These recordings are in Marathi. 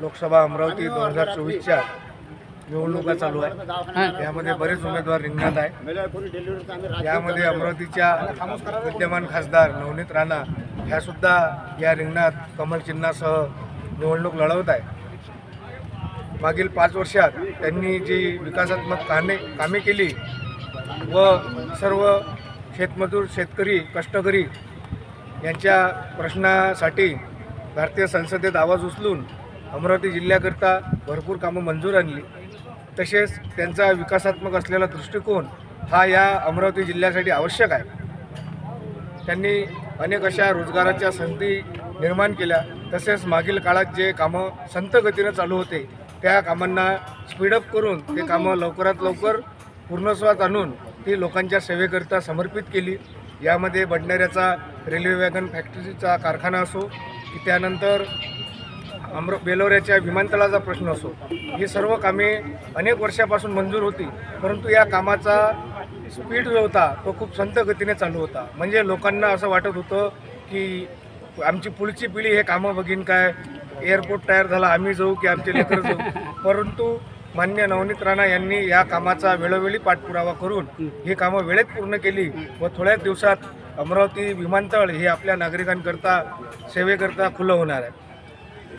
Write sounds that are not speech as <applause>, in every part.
लोकसभा अमरावती दोन हजार चोवीसच्या निवडणुका चालू आहे. यामध्ये बरेच उमेदवार रिंगणात आहे यामध्ये अमरावतीच्या विद्यमान खासदार नवनीत राणा ह्या सुद्धा या रिंगणात कमल चिन्हासह निवडणूक लढवत आहे मागील पाच वर्षात त्यांनी जी विकासात्मक कामे कामे केली व सर्व शेतमजूर शेतकरी कष्टकरी यांच्या प्रश्नासाठी भारतीय संसदेत आवाज उचलून अमरावती जिल्ह्याकरता भरपूर कामं मंजूर आणली. तसेच त्यांचा विकासात्मक असलेला दृष्टिकोन हा या अमरावती जिल्ह्यासाठी आवश्यक आहे. त्यांनी अनेक अशा रोजगाराच्या संधी निर्माण केल्या. तसेच मागील काळात जे कामं संत गतीनं चालू होते त्या कामांना स्पीडअप करून ते कामं लवकरात लवकर पूर्णस्वात आणून ती लोकांच्या सेवेकरिता समर्पित केली. यामध्ये बडनेऱ्याचा रेल्वे वॅगन फॅक्टरीचा कारखाना असो की त्यानंतर अमर बेलोऱ्याच्या विमानतळाचा प्रश्न असो. ही सर्व कामे अनेक वर्षापासून मंजूर होती परंतु या कामाचा स्पीड जो होता तो खूप संत गतीने चालू होता. म्हणजे लोकांना असं वाटत होतं की आमची पुढची पिढी हे कामं बघीन काय? एअरपोर्ट तयार झाला आम्ही जाऊ की आमचे लेकर जाऊ? <laughs> परंतु मान्य नवनीत राणा यांनी या कामाचा वेळोवेळी पाठपुरावा करून ही कामं वेळेत पूर्ण केली व थोड्याच दिवसात अमरावती विमानतळ हे आपल्या नागरिकांकरता सेवेकरता खुलं होणार आहे.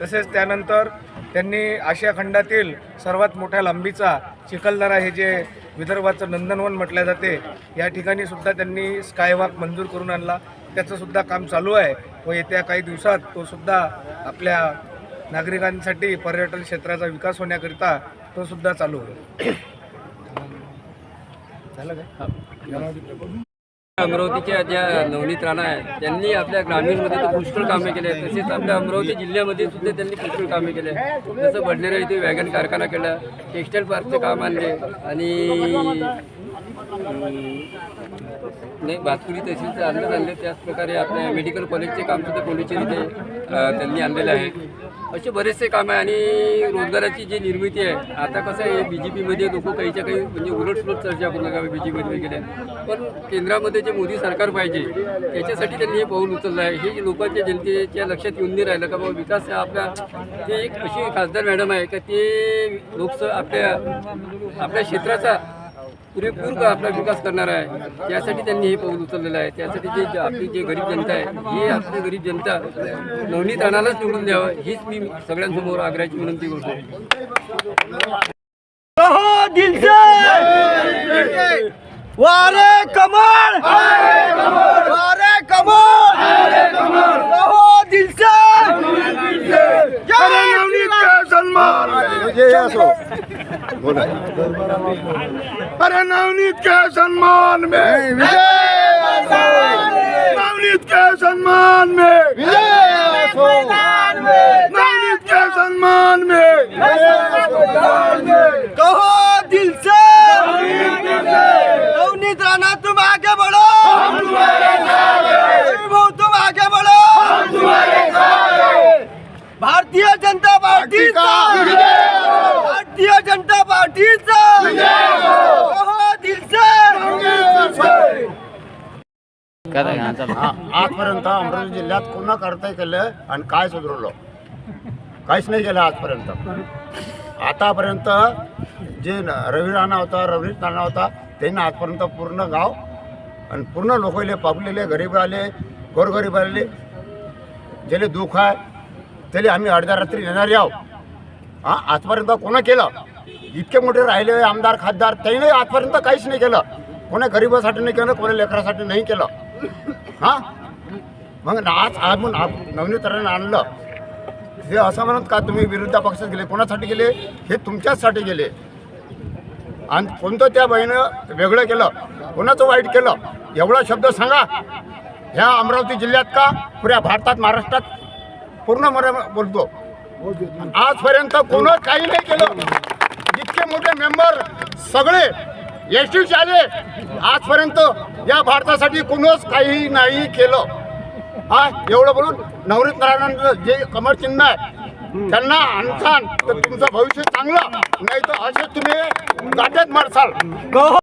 तसेच त्यानंतर त्यांनी आशिया खंडातील सर्वात मोठ्या लांबीचा चिखलदरा हे जे विदर्भाचं नंदनवन म्हटलं जाते या ठिकाणी सुद्धा त्यांनी स्कायवॉक मंजूर करून आणला. त्याचं सुद्धा काम चालू आहे व येत्या काही दिवसात तो सुद्धा आपल्या नागरिकांसाठी पर्यटन क्षेत्राचा विकास होण्याकरिता तो सुद्धा चालू होईल. <coughs> झालं काय? अमरावतीच्या ज्या नवनीत राणा आहे त्यांनी आपल्या ग्रामीणमध्ये तर पुष्कळ कामे केले आहेत तसेच आपल्या अमरावती जिल्ह्यामध्ये सुद्धा त्यांनी पुष्कळ कामे केले आहेत. जसं बडनेरा इथे वॅगन कारखाना केला टेक्स्टाईल पार्कचं काम आणले आणि नाही भातकुली तहसीलचं आणलं आणले त्याचप्रकारे आपल्या मेडिकल कॉलेजचे काम सुद्धा पोंडिचेरी इथे त्यांनी आणलेलं आहे असे बरेचसे काम आहे आणि रोजगाराची जी निर्मिती आहे आता कसं आहे बी जे पीमध्ये लोक काहीच्या काही म्हणजे उलटसुलट चर्चा करू नका बी जे पीमध्ये वगैरे. पण केंद्रामध्ये जे मोदी सरकार पाहिजे त्याच्यासाठी त्यांनी हे पाऊल उचललं आहे. हे जे लोकांच्या जनतेच्या लक्षात येऊन नाही राहिलं का बाबा विकास हा आपला ते एक अशी खासदार मॅडम आहे का ते लोकस आपल्या आपल्या क्षेत्राचा पुरेपूर आपला विकास करणार आहे. त्यासाठी त्यांनी हे पाऊल उचललेलं आहे. त्यासाठी जे आपली जे गरीब जनता आहे ही आपली गरीब जनता नवनीत राणालाच निवडून द्यावं. हीच मी सगळ्यांसमोर आग्रहाची विनंती करतो. हो, वारे कमळ वारे कमल कहो दिल से जय नवनीत का सन्मान अरे नवनीत के सम्मान में। नवनीत के सम्मान में। नवनीत के सम्मान में। कहो दिल से। नवनीत राणा तुम आगे बढ़ो भाऊ तुम आगे बढ़ो भारतीय जनता पार्टी भारतीय जनता पार्टीचा कहो दिल से आजपर्यंत अमरावती जिल्ह्यात कोणा करता केलं आणि काय सुधारलं काहीच नाही केलं आजपर्यंत. आतापर्यंत जे रवी राणा होता रवी राणा होता त्यांनी आजपर्यंत पूर्ण गाव आणि पूर्ण लोकले पापलेले गरीब आले गोरगरीब आले ज्याले दुःख आहे त्याला आम्ही अर्ध्या रात्री येणार याव हां आजपर्यंत कोणा केलं? इतके मोठे राहिले आमदार खासदार त्यांनी आजपर्यंत काहीच नाही केलं. कोणा गरिबासाठी नाही केलं कोणा लेकरासाठी नाही केलं. हां? मग आज आज आप- नवनीकरण आणलं. हे असं म्हणत का तुम्ही विरुद्ध पक्षात गेले? कोणासाठी गेले? हे तुमच्याचसाठी गेले. आणि कोणतं त्या बहिणं वेगळं केलं? कोणाचं वाईट केलं? एवढा शब्द सांगा. ह्या अमरावती जिल्ह्यात का? पुऱ्या भारतात महाराष्ट्रात? पूर्ण मरे बोलतो. आजपर्यंत कोण काही नाही केलं. जितके मोठे मेंबर सगळे एस टीचे आजपर्यंत या भारतासाठी कोणच काही नाही केलं. हा एवढं बोलून नवनीत नारायण जे कमर चिन्ह आहे त्यांना आणसान. तर तुमचं भविष्य चांगलं. नाही तर असे तुम्ही गाठ्यात मारसाल. हो